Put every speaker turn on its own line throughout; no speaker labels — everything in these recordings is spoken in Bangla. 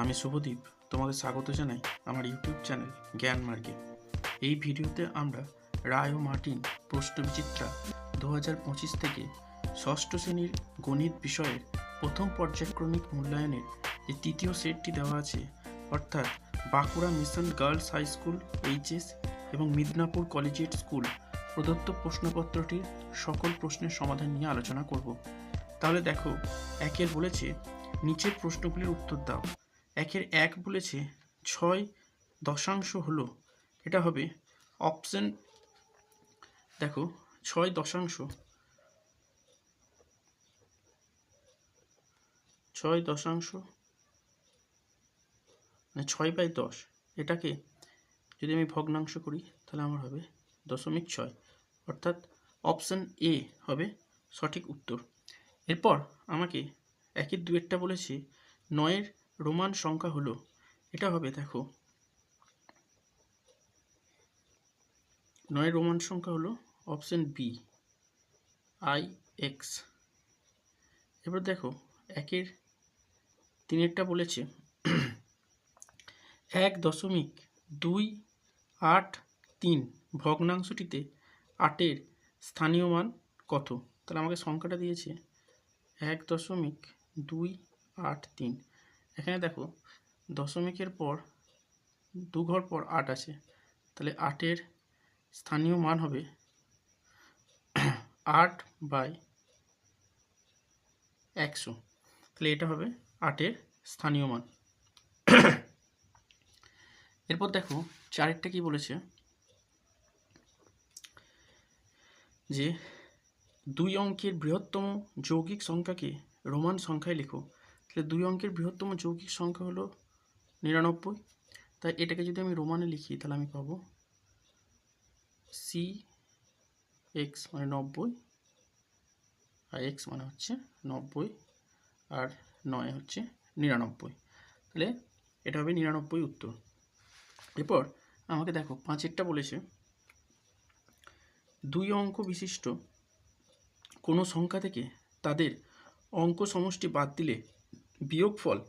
আমি শুভদীপ তোমাকে স্বাগত জানাই আমার ইউটিউব চ্যানেল জ্ঞান মার্গে। এই ভিডিওতে আমরা রায় ও মার্টিন প্রশ্নবিচিত্রা দু হাজার পঁচিশ থেকে ষষ্ঠ শ্রেণির গণিত বিষয়ের প্রথম পর্যায়ক্রমিক মূল্যায়নের যে তৃতীয় সেটটি দেওয়া আছে, অর্থাৎ Bankura mission girls high school, HS এবং মিদনাপুর কলেজিয়েট স্কুল প্রদত্ত প্রশ্নপত্রটির সকল প্রশ্নের সমাধান নিয়ে আলোচনা করব। তাহলে দেখো, একের বলেছে, নিচের প্রশ্নগুলির উত্তর দাও। একের এক বলেছে ছয় দশাংশ হলো। এটা হবে অপশন দেখো, ছয় দশাংশ। ছয় দশাংশ মানে ছয় বাই দশ, এটাকে যদি আমি ভগ্নাংশ করি, তাহলে আমার হবে দশমিক ছয়। অর্থাৎ অপশন এ হবে সঠিক উত্তর। এরপর আমাকে একের দুয়েরটা বলেছে, নয়ের রোমান সংখ্যা হলো। এটা হবে, দেখো। নয়ের রোমান সংখ্যা হলো অপশন বি আই এক্স এবার দেখো, একের তিনেরটা বলেছে। এক দশমিক দুই আট তিন, ভগ্নাংশটিতে আটের স্থানীয় মান কত? তাহলে আমাকে সংখ্যাটা দিয়েছে। এক দশমিক দুই আট তিন। এখানে দেখো দশমিকের পর দু ঘর পর আট আছে। তাহলে আটের স্থানীয় মান হবে আট বাই একশো। তাহলে এটা হবে আটের স্থানীয় মান। এরপর দেখো চারেরটা কি বলেছে? যে দুই অঙ্কের বৃহত্তম যৌগিক সংখ্যাকে রোমান সংখ্যায় লেখো। তাহলে দুই অঙ্কের বৃহত্তম যৌগিক সংখ্যা হলো নিরানব্বই। তাই এটাকে যদি আমি রোমানে লিখি, তাহলে আমি পাবো সি এক্স মানে নব্বই আর এক্স মানে হচ্ছে নব্বই আর নয় হচ্ছে নিরানব্বই। তাহলে এটা হবে নিরানব্বই উত্তর। এরপর আমাকে দেখো, পাঁচেরটা বলেছে, দুই অঙ্ক বিশিষ্ট কোনো সংখ্যা থেকে তাদের অঙ্ক সমষ্টি বাদ দিলে বিয়োগফল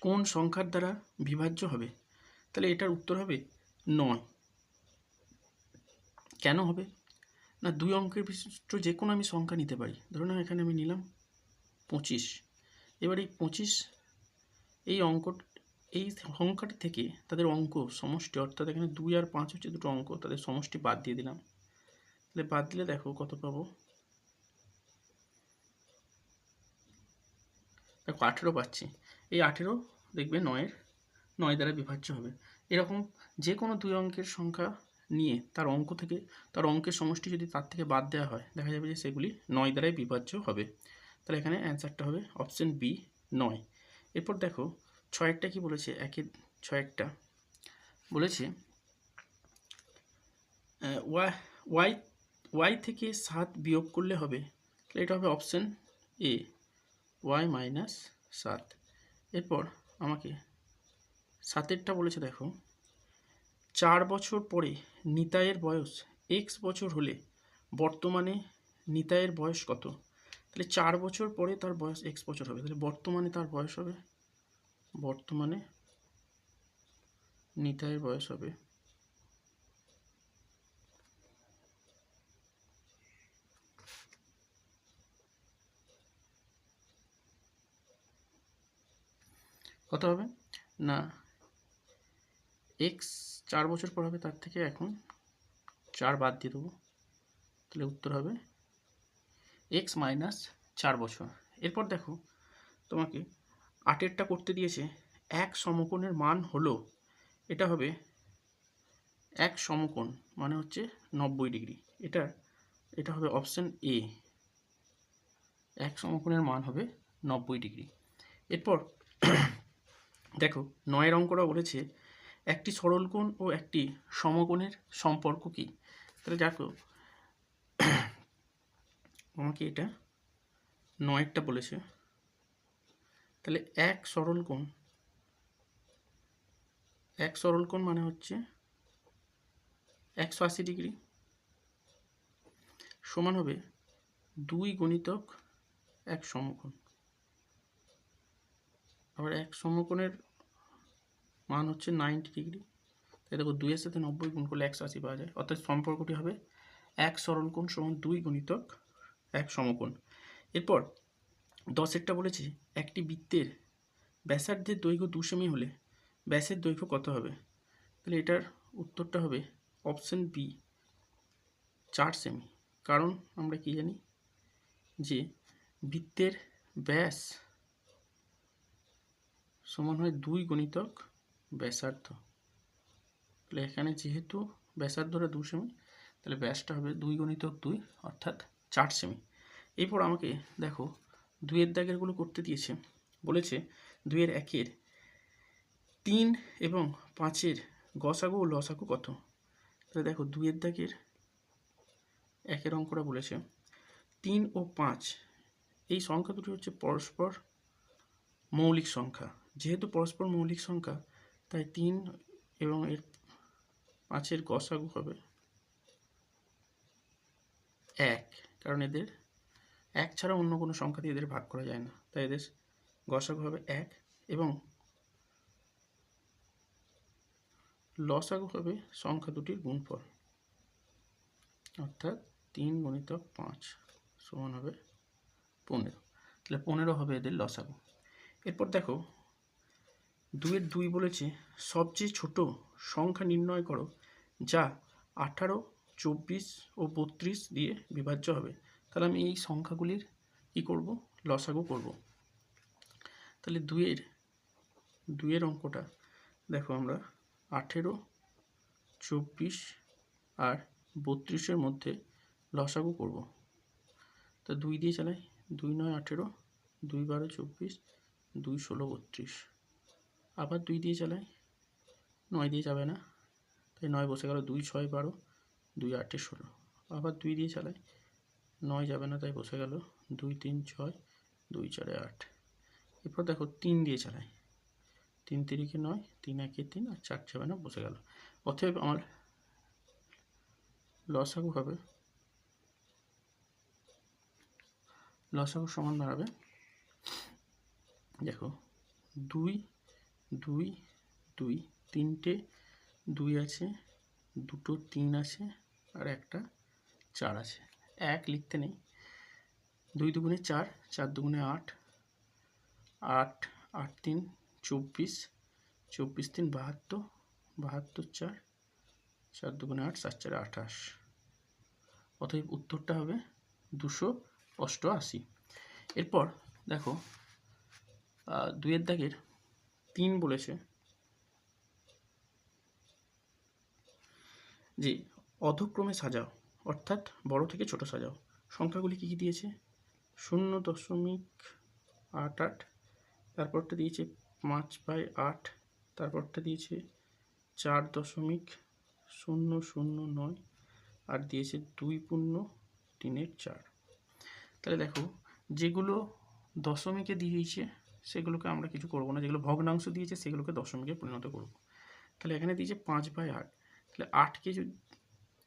কোন সংখ্যার দ্বারা বিভাজ্য হবে? তাহলে এটার উত্তর হবে নয়। কেন হবে? না, দুই অঙ্কের বিশিষ্ট যে কোনো আমি সংখ্যা নিতে পারি। ধরুন এখানে আমি নিলাম পঁচিশ। এবার এই পঁচিশ, এই অঙ্ক, এই সংখ্যাটি থেকে তাদের অঙ্ক সমষ্টি, অর্থাৎ এখানে দুই আর পাঁচ হচ্ছে দুটো অঙ্ক, তাদের সমষ্টি বাদ দিয়ে দিলাম। তাহলে বাদ দিলে দেখো কত পাবো? দেখো আঠেরো পাচ্ছি। এই আঠেরো দেখবে নয়ের, নয় দ্বারা বিভাজ্য হবে। এরকম যে কোনো দুই অঙ্কের সংখ্যা নিয়ে তার অঙ্ক থেকে, তার অঙ্কের সমষ্টি যদি তার থেকে বাদ দেওয়া হয়, দেখা যাবে যে সেগুলি নয় দ্বারাই বিভাজ্য হবে। তাহলে এখানে অ্যান্সারটা হবে অপশন বি, নয়। এরপর দেখো, ছয়েরটা কি বলেছে? একের ছয়েরটা। বলেছে ওয়াই ওয়াই থেকে সাত বিয়োগ করলে হবে। তাহলে এটা হবে অপশন এ। ওয়াই মাইনাস সাত। এরপর আমাকে সাতেরটা বলেছে, দেখো, চার বছর পরে নিতাইয়ের বয়স এক্স বছর হলে বর্তমানে নিতাইয়ের বয়স কত? তাহলে চার বছর পরে তার বয়স এক্স বছর হবে। তাহলে বর্তমানে তার বয়স হবে, বর্তমানে নিতাইয়ের বয়স হবে কত হবে? না এক্স চার বছর পর হবে, তার থেকে এখন চার বাদ দিয়ে দেবো। তাহলে উত্তর হবে এক্স মাইনাস চার বছর। এরপর দেখো, তোমাকে আটেরটা করতে দিয়েছে, এক সমকোণের মান হলো, এটা হবে এক সমকোণ মানে হচ্ছে নব্বই ডিগ্রি। এটা এটা হবে অপশান এ এক সমকোণের মান হবে নব্বই ডিগ্রি। এরপর দেখো, নয়ের অঙ্কটা বলেছে একটি সরলকোণ ও একটি সমকোণের সম্পর্ক কী? তাহলে দেখো, আমাকে এটা নয়েরটা বলেছে। তাহলে এক সরলকোণ এক সরলকোণ মানে হচ্ছে একশো আশি ডিগ্রি সমান হবে দুই গণিতক এক সমকোণ। আবার এক সমকোণের মান হচ্ছে নাইনটি ডিগ্রি। তাই দেখো দুইয়ের সাথে নব্বই গুণ করলে একশো আশি পাওয়া যায়। অর্থাৎ সম্পর্কটি হবে এক সরল কোণ সমান দুই গুণিতক এক সমকোণ। এরপর দশেরটা বলেছে, একটি বৃত্তের ব্যাসার্ধের দৈর্ঘ্য দু সেমি হলে ব্যাসের দৈর্ঘ্য কত হবে? তাহলে এটার উত্তরটা হবে অপশন বি, চার সেমি। কারণ আমরা কি জানি? যে বৃত্তের ব্যাস সমান হয় দুই গণিতক ব্যাসার্ধ। তাহলে এখানে যেহেতু ব্যাসার্ধটা দু সেমি, তাহলে ব্যাসটা হবে দুই গণিতক দুই, অর্থাৎ চার সেমি। এরপর আমাকে দেখো দুইয়ের দাগেরগুলো করতে দিয়েছে। বলেছে দুইয়ের একের তিন এবং পাঁচের গসাগু ও লসাগু কত? তাহলে দেখো দুইয়ের দাগের একের অঙ্কটা বলেছে তিন ও পাঁচ। এই সংখ্যা দুটি হচ্ছে পরস্পর মৌলিক সংখ্যা। যেহেতু পরস্পর মৌলিক সংখ্যা, তাই তিন এবং এর পাঁচের গসাগু হবে এক, কারণ এদের এক ছাড়া অন্য কোনো সংখ্যা দিয়ে এদের ভাগ করা যায় না। তাই এদের গসাগু হবে এক এবং লসাগু হবে সংখ্যা দুটির গুণফল। অর্থাৎ তিন গণিতক পাঁচ সমান হবে পনেরো। তাহলে পনেরো হবে এদের লসাগু। এরপর দেখো দুয়ের দুই বলেছে, সবচেয়ে ছোট সংখ্যা নির্ণয় করো, যা আঠারো, চব্বিশ ও বত্রিশ দিয়ে বিভাজ্য হবে। তাহলে আমি এই সংখ্যাগুলির কী করব? লসাগু করব। তাহলে দুয়ের দুয়ের অঙ্কটা দেখো আমরা, আঠেরো, চব্বিশ আর বত্রিশের মধ্যে লসাগু করব। তা দুই দিয়ে চালাই, দুই নয় আঠেরো, দুই বারো, চব্বিশ, দুই ষোলো, বত্রিশ। আবার দুই দিয়ে চালাই। নয় দিয়ে যাবে না। তাই নয় বসে গেল দুই, ছয়, বারো, দুই, আটে, ষোলো। আবার দুই দিয়ে চালাই। নয় যাবে না, তাই বসে গেল দুই, তিন, ছয়, দুই, চারে আট। এরপর দেখো তিন দিয়ে চালাই। তিন তিরিকে নয়, তিন একে তিন, আর চার যাবে না, বসে গেল। অতএব আমার লসাগু হবে। লসাগু সমান দাঁড়াবে দেখো দুই দুই দুই, তিনটে, দুই আছে, দুটো তিন আছে, আর একটা চার আছে। এক লিখতে নেই। দুই দুগুণে চার চার দুগুণে আট আট আট তিন, চব্বিশ চব্বিশ তিন বাহাত্তর বাহাত্তর চার চার দুগুণে আট চার চারে আঠাশ। অতএব উত্তরটা হবে দুশো অষ্টআশি। এরপর দেখো দুয়ের দাগের তিন বলেছে। যে অধক্রমে সাজাও, অর্থাৎ বড় থেকে ছোট সাজাও। সংখ্যাগুলি কী কী দিয়েছে? শূন্য দশমিক আট আট, তারপরটা দিয়েছে পাঁচ বাই আট, তারপরটা দিয়েছে চার দশমিক শূন্য শূন্য নয়, আর দিয়েছে দুই পূর্ণ তিনের চার। তাহলে দেখো, যেগুলো দশমিকে দিয়েছে সেগুলোকে আমরা কিছু করব না। যেগুলো ভগ্নাংশ দিয়েছে, সেগুলোকে দশমিকে পরিণত করব। তাহলে এখানে দিয়েছে পাঁচ বাই আট। তাহলে আটকে যদি,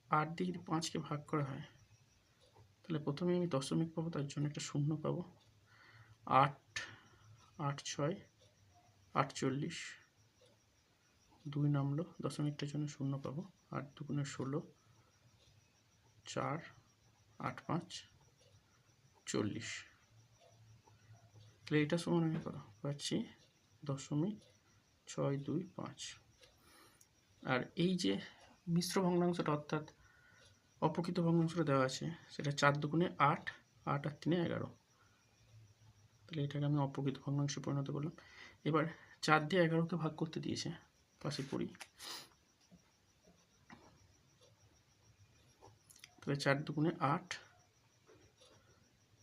আট দিয়ে যদি পাঁচকে ভাগ করা হয়, তাহলে প্রথমে আমি দশমিক পাবো, তার জন্য একটা শূন্য পাবো। আট আট ছয় আটচল্লিশ দুই নামলো, দশমিকটার জন্য শূন্য পাবো। আট দুগুণে ষোলো, চার, আট পাঁচ, চল্লিশ। তাহলে এটা সমান আমি করা। পাচ্ছি দশমিক ছয় দুই পাঁচ। আর এই যে মিশ্র ভগ্নাংশটা অর্থাৎ অপ্রকৃত ভগ্নাংশটা দেওয়া আছে, সেটা চার দুগুণে আট আট আর তিনে এগারো। তাহলে এটাকে আমি অপ্রকৃত ভগ্নাংশে পরিণত করলাম। এবার চার দিয়ে এগারোকে ভাগ করতে দিয়েছে, পাশে পড়ি তাহলে চার দুগুণে আট,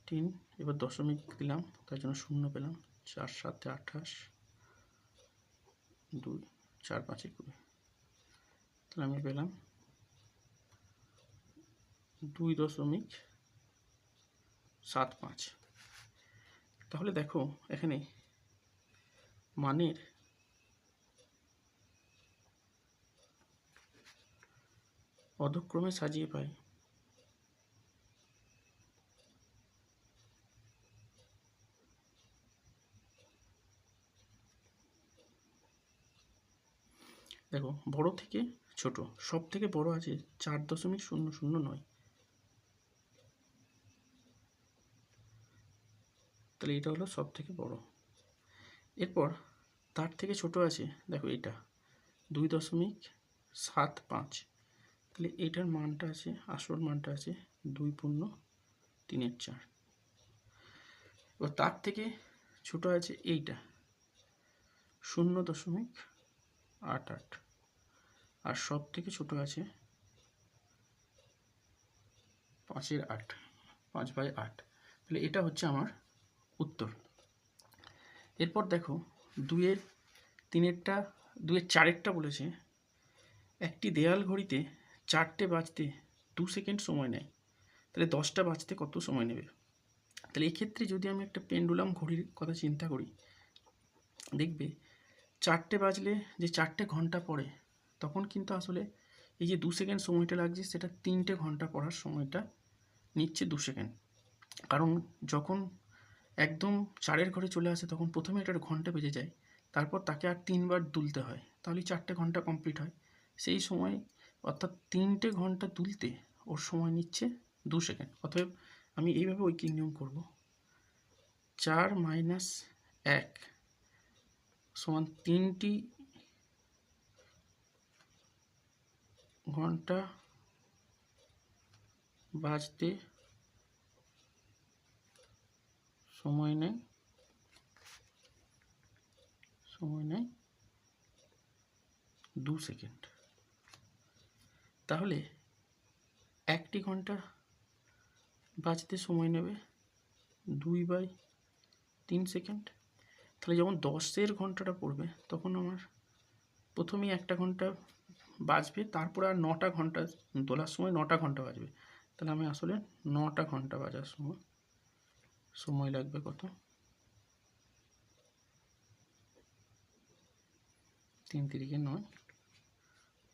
তিন এবার দশমিক দিলাম, তার জন্য শূন্য পেলাম, চার সাতে আঠাশ, দুই, চার, পাঁচে কুড়ি তাহলে আমি পেলাম দুই দশমিক সাত পাঁচ। তাহলে দেখো, এখানে মানের অধক্রমে সাজিয়ে পাই। দেখো, বড় থেকে ছোট, সব থেকে বড় আছে চার দশমিক শূন্য শূন্য নয়। তাহলে এটা হলো সব থেকে বড়। এরপর তার থেকে ছোট আছে, দেখো এটা, দুই দশমিক সাত পাঁচ। তাহলে এটার মানটা আছে, আসল মানটা আছে দুই পূর্ণ তিনের চার। এবার তার থেকে ছোট আছে এইটা, শূন্য দশমিক আট আট। আর সব থেকে ছোট আছে পাঁচের আট, পাঁচ বাই আট। তাহলে এটা হচ্ছে আমার উত্তর। এরপর দেখো দুয়ের তিনেরটা দুয়ের চারেরটা বলেছে, একটি দেয়াল ঘড়িতে চারটে বাজতে দু সেকেন্ড সময় নেয়। তাহলে দশটা বাজতে কত সময় নেবে? তাহলে এক্ষেত্রে যদি আমি একটা পেন্ডুলাম ঘড়ির কথা চিন্তা করি, দেখবে চারটে বাজলে যে চারটে ঘণ্টা পড়ে, তখন কিন্তু আসলে এই যে দু সেকেন্ড সময়টা লাগছে, সেটা তিনটে ঘণ্টা পড়ার সময়টা নিচ্ছে দু সেকেন্ড। কারণ যখন একদম চারের ঘরে চলে আসে, তখন প্রথমে এটার ঘণ্টা বেজে যায়, তারপর তাকে আর তিনবার দুলতে হয়। তাহলে চারটে ঘণ্টা কমপ্লিট হয়। সেই সময় অর্থাৎ তিনটে ঘণ্টা দুলতে ওর সময় নিচ্ছে দু সেকেন্ড। অতএব আমি এইভাবে ঐকিক নিয়ম করব। চার মাইনাস এক সমান তিনটি ঘণ্টা বাজতে সময় নেয় সময় নেয় দু সেকেন্ড। তাহলে একটি ঘণ্টা বাজতে সময় নেবে দুই বাই তিন সেকেন্ড। তাহলে যখন দশের ঘন্টাটা পড়বে, তখন আমার প্রথমেই একটা ঘণ্টা বাজবে, তারপরে আর নটা ঘণ্টা, তোলার সময় নটা ঘণ্টা বাজবে। তাহলে আমি আসলে নটা ঘণ্টা বাজার সময় সময় লাগবে কত? তিন তিরিকে নয়,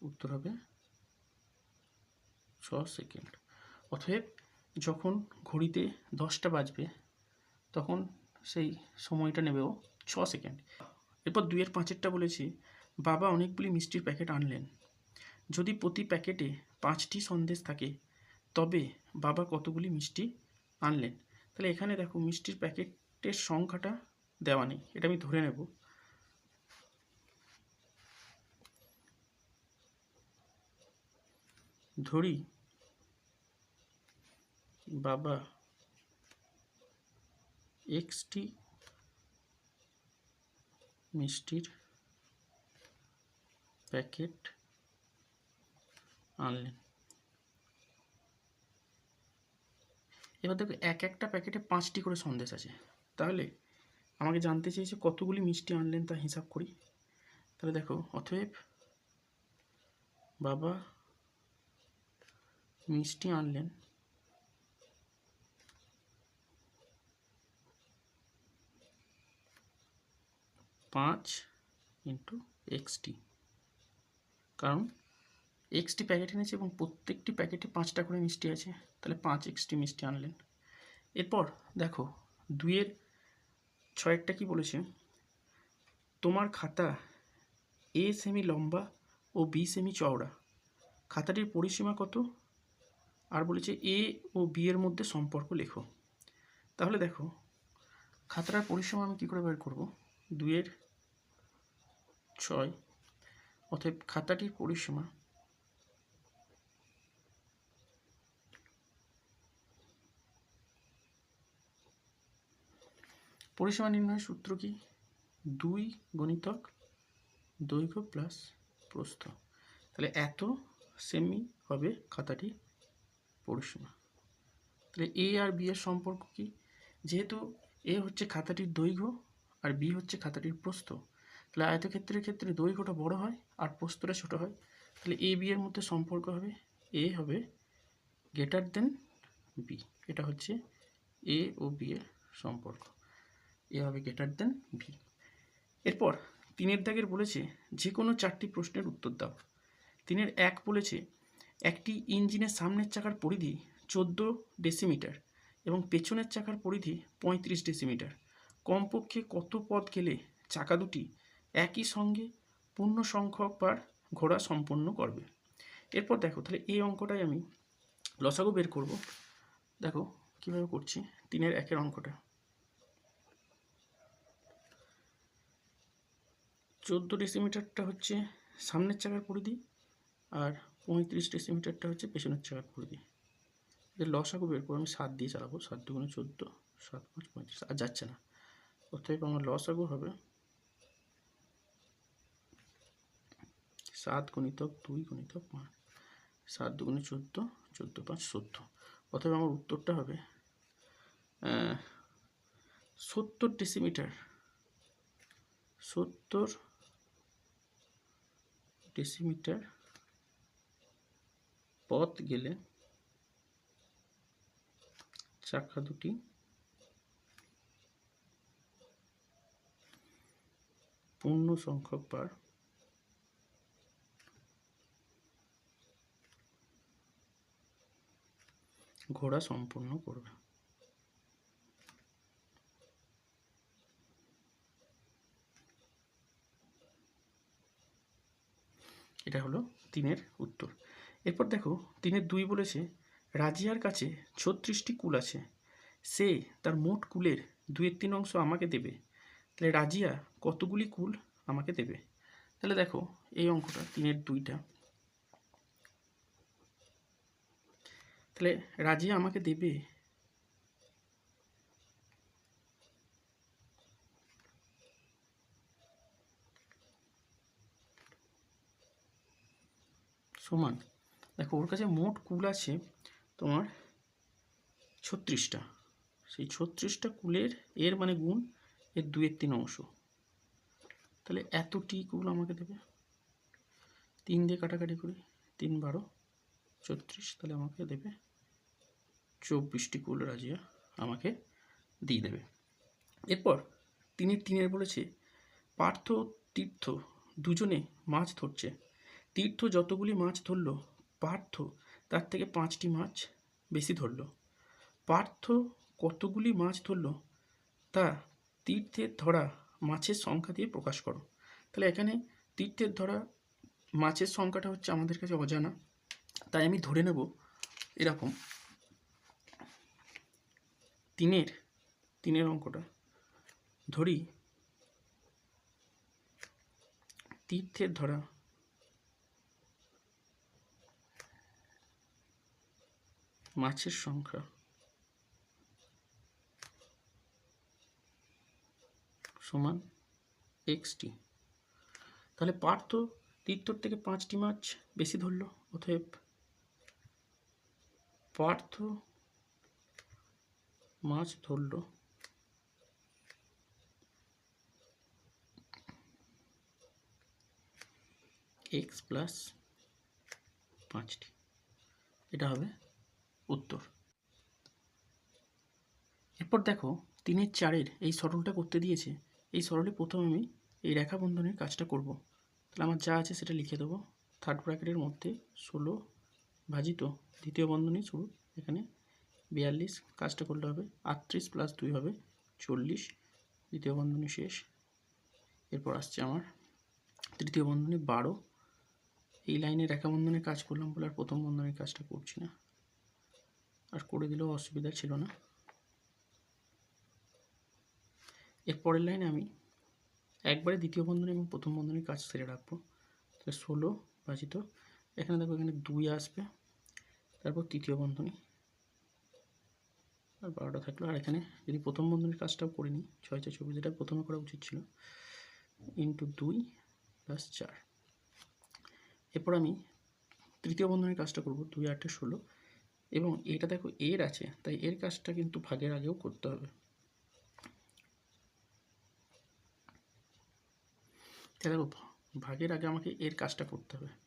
উত্তর হবে ছ সেকেন্ড। অতএব যখন ঘড়িতে দশটা বাজবে, তখন সেই সময়টা নেবেও ছ সেকেন্ড। এরপর দুইয়ের পাঁচেরটা বলেছি, বাবা অনেকগুলি মিষ্টির প্যাকেট আনলেন। যদি প্রতি প্যাকেটে পাঁচটি সন্দেশ থাকে, তবে বাবা কতগুলি মিষ্টি আনলেন? তাহলে এখানে দেখো মিষ্টির প্যাকেটের সংখ্যাটা দেওয়া নেই, এটা আমি ধরে নেব। ধরি, বাবা, এক্সটি মিষ্টির প্যাকেট আনলেন। এবার দেখো, এক একটা প্যাকেটে পাঁচটি করে সন্দেশ আছে। তাহলে আমাকে জানতে চেয়েছে কতগুলি মিষ্টি আনলেন তা হিসাব করি। তাহলে দেখো, অতএব বাবা মিষ্টি আনলেন পাঁচ ইন্টু এক্সটি। কারণ এক্সটি প্যাকেট এনেছে এবং প্রত্যেকটি প্যাকেটে পাঁচটা করে মিষ্টি আছে। তাহলে পাঁচ এক্সটি মিষ্টি আনলেন। এরপর দেখো, দুইয়ের ছয়েরটা কি বলেছে? তোমার খাতা এ সেমি লম্বা ও বি সেমি চওড়া। খাতাটির পরিসীমা কত? আর বলেছে এ ও বি এর মধ্যে সম্পর্ক লেখো। তাহলে দেখো, খাতাটার পরিসীমা আমি কী করে বের করব? দুইয়ের ছয় অতএব খাতাটির পরিসীমা পরিসীমা নির্ণয়ের সূত্র কি? দুই গণিতক দৈর্ঘ্য প্লাস প্রস্থ। তাহলে এত সেমি হবে খাতাটি পরিসীমা। তাহলে এ আর বি এর সম্পর্ক কি? যেহেতু এ হচ্ছে খাতাটির দৈর্ঘ্য আর বি হচ্ছে খাতাটির প্রস্থ তাহলে আয়তক্ষেত্রের ক্ষেত্রে দৈর্ঘ্যটা বড় হয় আর প্রস্থটা ছোট হয়। তাহলে এ, বি এর মধ্যে সম্পর্ক হবে এ হবে গ্রেটার দেন বি এটা হচ্ছে এ ও বি এর সম্পর্ক। এ হবে গ্রেটার দেন বি এরপর তিনের দাগের বলেছে যে কোনো চারটি প্রশ্নের উত্তর দাও। তিনের এক বলেছে একটি ইঞ্জিনের সামনের চাকার পরিধি চোদ্দ ডেসিমিটার এবং পেছনের চাকার পরিধি পঁয়ত্রিশ ডেসিমিটার কমপক্ষে কত পথ গেলে চাকা দুটি একই সঙ্গে পূর্ণ সংখ্যক বার ঘোড়া সম্পন্ন করবে। এরপর দেখো, তাহলে এই অঙ্কটাই আমি লসাগু বের করব। দেখো, কীভাবে করছি? তিনের একের অঙ্কটা। চোদ্দ ডেসিমিটারটা হচ্ছে সামনের চাকার পরিধি আর পঁয়ত্রিশ ডেসিমিটারটা হচ্ছে পেছনের চাকার পরিধি। এর লসাগু বের করে আমি সাত দিয়ে চালাবো, সাত দুগুণে চোদ্দ, সাত পাঁচ পঁয়ত্রিশ, আর যাচ্ছে না। অতএব আমার লসাগু হবে সাত গুণিতক দুই গুণিতক পাঁচ। সাত দুগুণে চোদ্দ চোদ্দ পাঁচ চোদ্দ অতএব আমার উত্তরটা হবে সত্তর ডেসিমিটার সত্তর ডেসিমিটার পথ গেলে চাকা দুটি পূর্ণ সংখ্যক বার ঘোড়া সম্পূর্ণ করবে। এটা হলো তিনের উত্তর। এরপর দেখো, তিনের দুই বলেছে, রাজিয়ার কাছে ছত্রিশটি কুল আছে। সে তার মোট কুলের দুয়ের তিন অংশ আমাকে দেবে। তাহলে রাজিয়া কতগুলি কুল আমাকে দেবে? তাহলে দেখো, এই অঙ্কটা তিনের দুইটা। তাহলে রাজিয়া আমাকে দেবে? সমান, দেখো ওর কাছে মোট কুল আছে তোমার ছত্রিশটা। সেই ছত্রিশটা কুলের এর মানে গুণ এর দুয়ের তিন অংশ। তাহলে এতটি কুল আমাকে দেবে? তিন দিয়ে কাটাকাটি করি, তিন বারো, ছত্রিশ, তাহলে আমাকে দেবে চব্বিশটি কুল রাজিয়া আমাকে দিয়ে দেবে। এরপর তিনি তিনের বলেছে, পার্থ, তীর্থ দুজনে মাছ ধরছে। তীর্থ যতগুলি মাছ ধরলো, পার্থ তার থেকে পাঁচটি মাছ বেশি ধরলো। পার্থ কতগুলি মাছ ধরলো, তা তীর্থের ধরা মাছের সংখ্যা দিয়ে প্রকাশ করো। তাহলে এখানে তীর্থের ধরা মাছের সংখ্যাটা হচ্ছে আমাদের কাছে অজানা। তাই আমি ধরে নেব এরকম। তিনের তিনের অঙ্কটা। ধরি, তীর্থের ধরা। মাছের সংখ্যা। সমান এক্সটি। তাহলে পার্থ তীর্থর থেকে পাঁচটি মাছ বেশি ধরলো, অতএব পার্থ মাছ ধরলো। এক্স প্লাস পাঁচটি। এটা হবে উত্তর। এরপর দেখো, তিনের চারের এই সরলটা করতে দিয়েছে, এই সরলে প্রথম আমি এই রেখা বন্ধনের কাজটা করব। তাহলে আমার যা আছে সেটা লিখে দেবো। থার্ড ব্র্যাকেটের মধ্যে ষোলো ভাজিত দ্বিতীয় বন্ধনী শুরু, এখানে বিয়াল্লিশ, কাজটা করলে হবে আটত্রিশ প্লাস দুই হবে চল্লিশ। দ্বিতীয় বন্ধনী শেষ। এরপর আসছে আমার তৃতীয় বন্ধনী বারো। এই লাইনে রেখা বন্ধনের কাজ করলাম বলে আর প্রথম বন্ধনের কাজটা করছি না। আর করে দিলেও অসুবিধা ছিল না। এর পরের লাইনে আমি একবারে দ্বিতীয় বন্ধনী এবং প্রথম বন্ধনীর কাজ সেরে রাখব। তাহলে ষোলো বাজিত। এখানে দেখো এখানে দুই আসবে। তারপর তৃতীয় বন্ধনী। আর বারোটা থাকল। আর এখানে যদি প্রথম বন্ধনীর কাজটাও করে নিই, ছয় চার চব্বিশ এটা প্রথমে করা উচিত ছিল ইন্টু দুই প্লাস চার। এরপর আমি তৃতীয় বন্ধনীর কাজটা করব, দুই, আটে, ষোলো। এবং এটা দেখো এর আছে, তাই এর কাজটা কিন্তু ভাগের আগেও করতে হবে। দেখো, ভাগের আগে আমাকে এর কাজটা করতে হবে।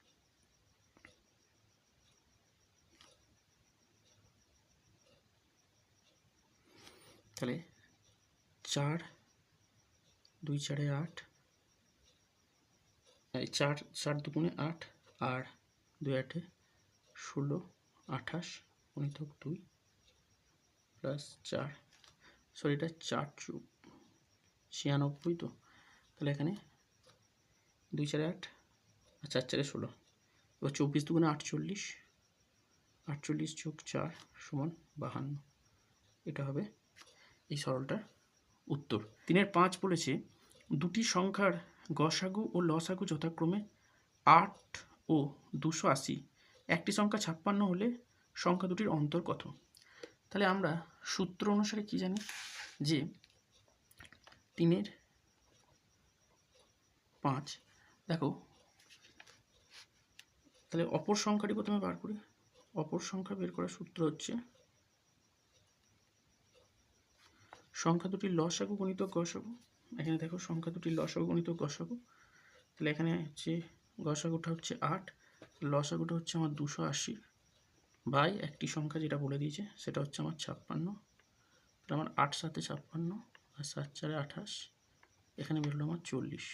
তাহলে চার, দুই চারে আট। চার চার দুগুণে আট আর দুই আটে ষোলো, আঠাশ গুণিতক দুই প্লাস চার। সরি, এটা চার চুপ ছিয়ানব্বই তো। তাহলে এখানে দুই চারে আট আর চার চারে ষোলো। এবার চব্বিশ দুগুণে আটচল্লিশ আটচল্লিশ যোগ চার সমান বাহান্ন। এটা হবে এই সরলটার উত্তর। তিনের পাঁচ বলেছে, দুটি সংখ্যার গসাগু ও লসাগু যথাক্রমে আট ও দুশো আশি। একটি সংখ্যা ছাপ্পান্ন হলে সংখ্যা দুটির অন্তর কত? তাহলে আমরা সূত্র অনুসারে কি জানি? যে তিনের পাঁচ। দেখো, তাহলে অপর সংখ্যাটি প্রথমে বার করি। অপর সংখ্যা বের করার সূত্র হচ্ছে সংখ্যা দুটি লসাগু গণিত গসাগু এখানে দেখো সংখ্যা দুটি লসাগু গণিত গসাগু তাহলে এখানে হচ্ছে গসাগুটা হচ্ছে আট। লসাগুটা হচ্ছে আমার দুশো আশি বাই একটি সংখ্যা যেটা বলে দিয়েছে, সেটা হচ্ছে আমার ছাপ্পান্ন। তাহলে আমার আট সাথে ছাপ্পান্ন আর সাত চারে আঠাশ। এখানে বেরোলো আমার চল্লিশ।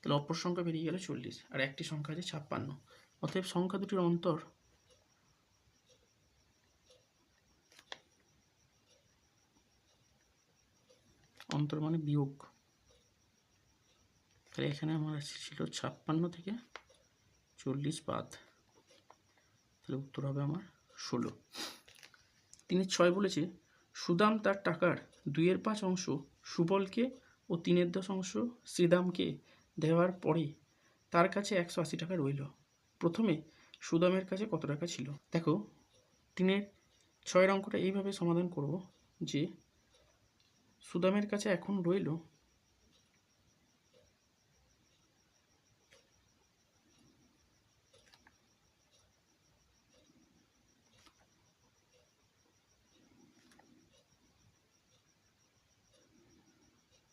তাহলে অপর সংখ্যা বেরিয়ে গেল চল্লিশ আর একটি সংখ্যা আছে ছাপ্পান্ন। অতএব সংখ্যা দুটির অন্তর অন্তর মানে বিয়োগ। তাহলে এখানে আমার ছিল ছাপ্পান্ন থেকে চল্লিশ বাদ। তাহলে উত্তর হবে আমার ষোলো। তিনি ছয় বলেছে, সুদাম তার টাকার দুইয়ের পাঁচ অংশ সুবলকে ও তিনের দশ অংশ শ্রীদামকে দেওয়ার পরে তার কাছে একশো আশি টাকা রইল। প্রথমে সুদামের কাছে কত টাকা ছিল? দেখো, তিনের ছয়ের অঙ্কটা এইভাবে সমাধান করব যে সুদামের কাছে এখন রইল।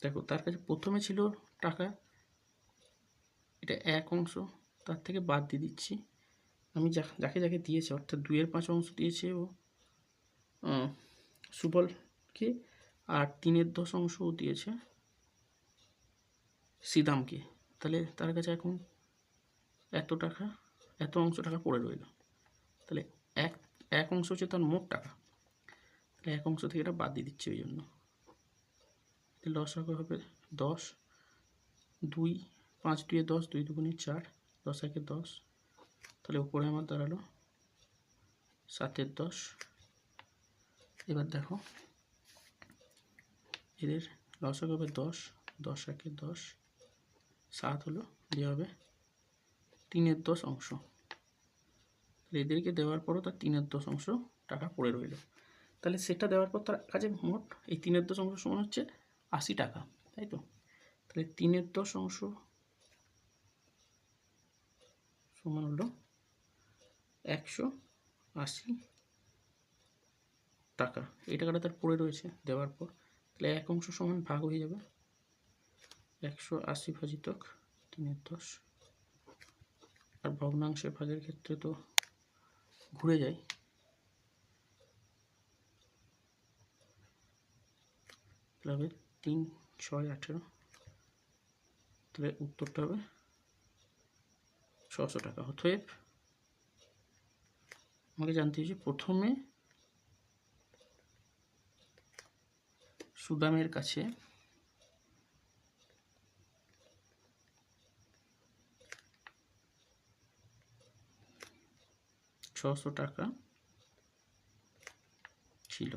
দেখো, তার কাছে প্রথমে ছিল টাকা। এটা এক অংশ, তার থেকে বাদ দিয়ে দিচ্ছি। আমি যা- যাকে যাকে দিয়েছে, অর্থাৎ দুইয়ের পাঁচ অংশ দিয়েছে ও সুবলকে আর তিনের দশ অংশও দিয়েছে সিদামকে। তাহলে তার কাছে এখন এত টাকা, এত অংশ টাকা পড়ে রইল। তাহলে এক এক অংশ হচ্ছে তার মোট টাকা। তাহলে এক অংশ থেকে এটা বাদ দিয়ে দিচ্ছে ওই জন্য। লসাগু হবে? দশ, দুই, পাঁচ দুয়ে দশ, দুই দুগুণে চার, দশ একে দশ। তাহলে উপরে আমার দাঁড়াল সাতের দশ। এবার দেখো এদের লসাগু হবে দশ দশ একে দশ, সাত হলো দিয়ে হবে তিনের দশ অংশ। এদেরকে দেওয়ার পরও তার তিনের দশ অংশ টাকা পড়ে রইল। তাহলে সেটা দেওয়ার পর তার কাছে মোট এই তিনের দশ অংশ সমান হচ্ছে আশি টাকা, তাই তো? তাহলে তিনের দশ অংশ সমান হলো একশো আশি টাকা। এই টাকাটা তার পড়ে রয়েছে দেওয়ার পর। তাহলে এক অংশ সমান ভাগ হয়ে যাবে। একশো আশি ভাজিতক তিনের দশ। আর ভগ্নাংশের ভাগের ক্ষেত্রে তো ঘুরে যায়। তাহলে হবে তিন, ছয়, আঠেরো। তাহলে উত্তরটা হবে ছশো টাকা। অতএব আমাকে জানতে হয়েছে প্রথমে সুদামের কাছে। ছশো টাকা ছিল।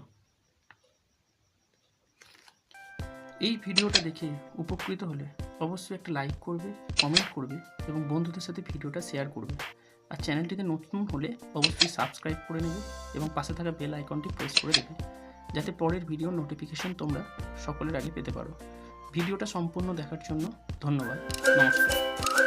এই ভিডিওটা দেখে উপকৃত হলে অবশ্যই একটা লাইক করবে কমেন্ট করবে এবং বন্ধুদের সাথে ভিডিওটা শেয়ার করবে। আর চ্যানেলটিতে নতুন হলে অবশ্যই সাবস্ক্রাইব করে নেবে এবং পাশে থাকা বেল আইকনটি প্রেস করে দেবে। যাতে পরের ভিডিও নোটিফিকেশন তোমরা সকলের আগে পেতে পারো। ভিডিওটা সম্পূর্ণ দেখার জন্য ধন্যবাদ। নমস্কার।